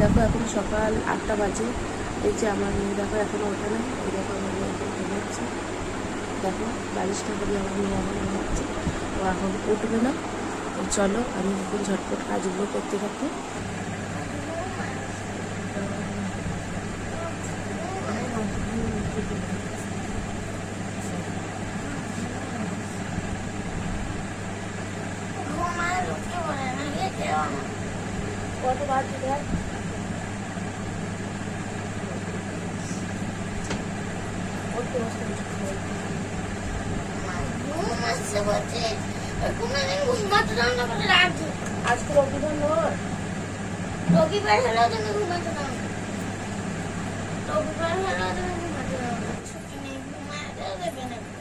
দেখো, এখন সকাল আটটা বাজে। এই যে আমার মেয়ে দেখো, এখনও ওঠে না। এই দেখো, আমার মেয়ে এখন ঘুমাচ্ছে। দেখো, বালিশটা করি আমার মেয়ে এখন ঘুমাচ্ছে। ও এখন উঠবে না। তো চলো, আমি এখন ঝটপট কাজগুলো করতে থাকি। কত দেখ উঠতে বসতে আজকে রবিবার নয় রবিবার হলেও তুমি ঘুমাতে দাও রবিবার হলেও তুমি ঘুমাতে দাও ছুটি নেই ঘুমাতে দেবে না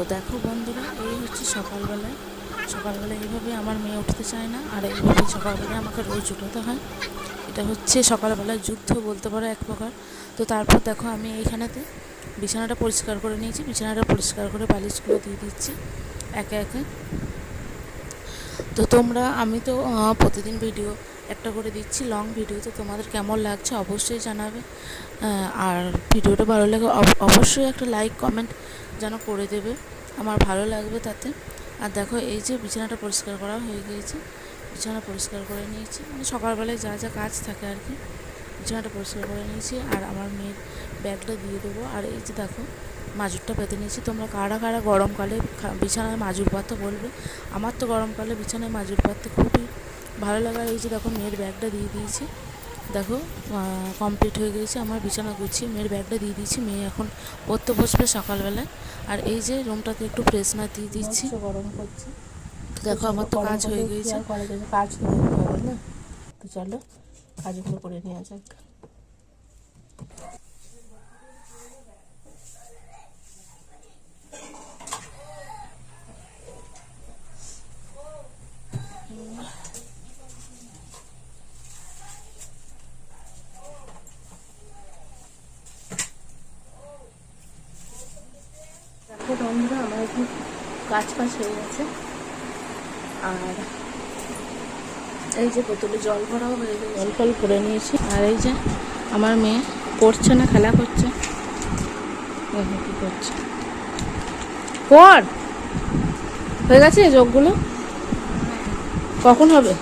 তো দেখো বন্ধুরা, এই হচ্ছে সকালবেলায়। সকালবেলা এইভাবে আমার মেয়ে উঠতে চায় না, আর এইভাবে সকালবেলায় আমাকে রোজ উঠোতে হয়। এটা হচ্ছে সকালবেলায় যুদ্ধ বলতে পারো এক প্রকার। তো তারপর দেখো আমি এইখানেতে বিছানাটা পরিষ্কার করে নিয়েছি, বিছানাটা পরিষ্কার করে বালিশগুলো দিয়ে দিচ্ছি একে একে। তো তোমরা, আমি তো প্রতিদিন ভিডিও একটা করে দিচ্ছি লং ভিডিও তো তোমাদের কেমন লাগছে অবশ্যই জানাবে। আর ভিডিওটা ভালো লাগে অবশ্যই একটা লাইক কমেন্ট যেন করে দেবে। আমার ভালো লাগবে তাতে। আর দেখো, এই যে বিছানাটা পরিষ্কার করা হয়ে গিয়েছে। বিছানা পরিষ্কার করে নিয়েছি। মানে সকালবেলায় যা যা কাজ থাকে আর কি, বিছানাটা পরিষ্কার করে নিয়েছি। আর আমার মেয়ের ব্যাগটা দিয়ে দেবো। আর এই যে দেখো, মাজুরটা পেতে নিয়েছি। তোমরা কারা কারা গরমকালে বিছানায় মাজুর পাততে বলবে? আমার তো গরমকালে বিছানায় মাজুর পাততে খুবই ভালো লাগা হয়েছে। এই যে দেখো মেয়ের ব্যাগটা দিয়ে দিয়েছি। দেখো কমপ্লিট হয়ে গেছে। আমার বিছানা গুছিয়ে মেয়ের ব্যাগটা দিয়ে দিয়েছি। মেয়ে এখন পড়তে বসবে সকালবেলায়। আর এই যে রুমটাতে একটু ফ্রেশনার দিয়ে দিচ্ছি। গরম করছি। দেখো আমার তো কাজ হয়ে গেছে। কাজ না। তো চলো কাজগুলো করে নেওয়া যাক। দেখো বন্ধুরা আমার এখন কাজ কাজ হয়ে গেছে। আর এই যে বোতলে জল ভরাও হয়ে গেছে। জল ফল করে নিয়েছি। আর এই যে আমার মেয়ে পড়ছে না খেলা করছে। দেখো কি করছে। পড়! হয়ে গেছে যোগগুলো? কখন হবে?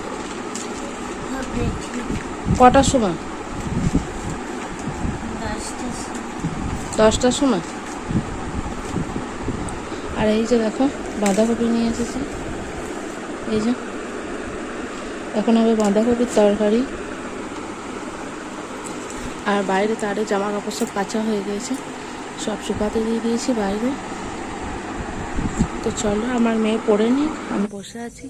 কটার সময়। দশটার সময়? আর এই যে দেখো, বাঁধাকপি নিয়ে এসেছে। এই যে, এখন হবে বাঁধাকপির তরকারি। আর বাইরে তারে জামা কাপড় সব কাঁচা হয়ে গিয়েছে সব শুকাতে দিয়ে দিয়েছি বাইরে। তো চলো, আমার মেয়ে পড়ে নিক, আমি বসে আছি।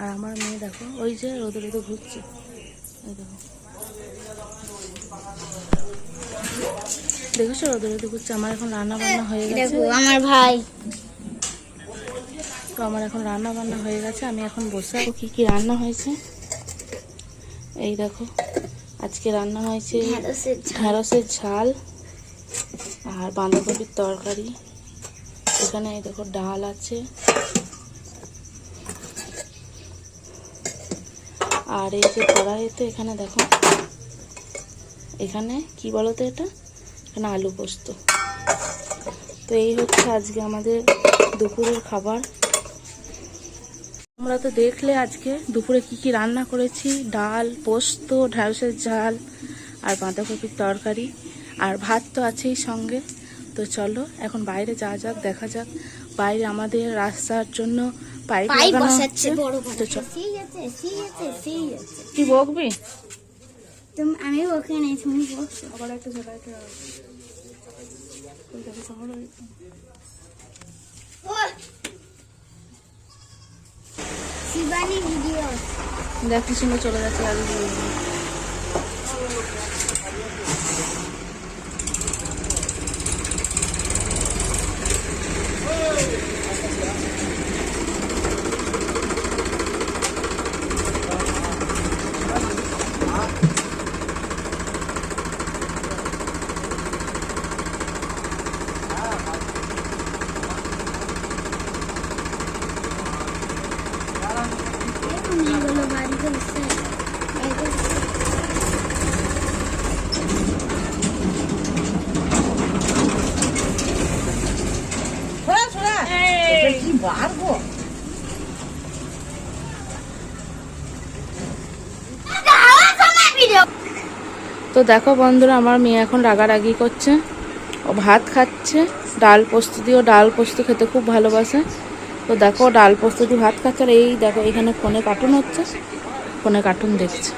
আর আমার মেয়ে দেখো, ওই যে রোদে রোদে ঘুরছে। দেখো। দেখেছ রোদে রোদে ঘুরছে? আমার এখন রান্না বান্না হয়ে গেছে। আমার ভাই। তো আমার এখন রান্না বান্না হয়ে গেছে আমি এখন বসে আছি। কী কী রান্না হয়েছে? এই দেখো আজকে রান্না হয়েছে ঢেঁড়সের ঝাল। আর বাঁধাকপির তরকারি। এখানে এই দেখো ডাল আছে। আর এই যে কড়াইতে এখানে দেখো এখানে কি বলো তো এটা? এখানে আলু পোস্ত। তো এই হচ্ছে আজকে আমাদের দুপুরের খাবার। আমরা তো দেখলে আজকে দুপুরে কি কি রান্না করেছি? ডাল পোস্ত ঢ্যাঁড়সের ঝাল আর বাঁধাকপির তরকারি আর ভাত তো আছেই সঙ্গে। তো চলো এখন বাইরে যাওয়া যাক দেখা যাক। বাইরে আমাদের রাস্তার জন্য পাইপ লাগানো হচ্ছে। তো চল। কি বকবি? তুমি আমি ওখানে তুমি বসো আবার একটা জায়গায় শিবানী ভিডিওস। দেখ কি সুন্দর চলে যাচ্ছে আর বাড়ি করছে তো দেখো বন্ধুরা, আমার মেয়ে এখন রাগারাগি করছে। ও ভাত খাচ্ছে। ডাল পোস্ত দিয়ে ডাল পোস্ত খেতে খুব ভালোবাসে। তো দেখো ডাল পোস্ত দিয়ে ভাত খাচ্ছে। আর এই দেখো, এখানে ফোনে কার্টুন হচ্ছে। ফোনে কার্টুন দেখছে।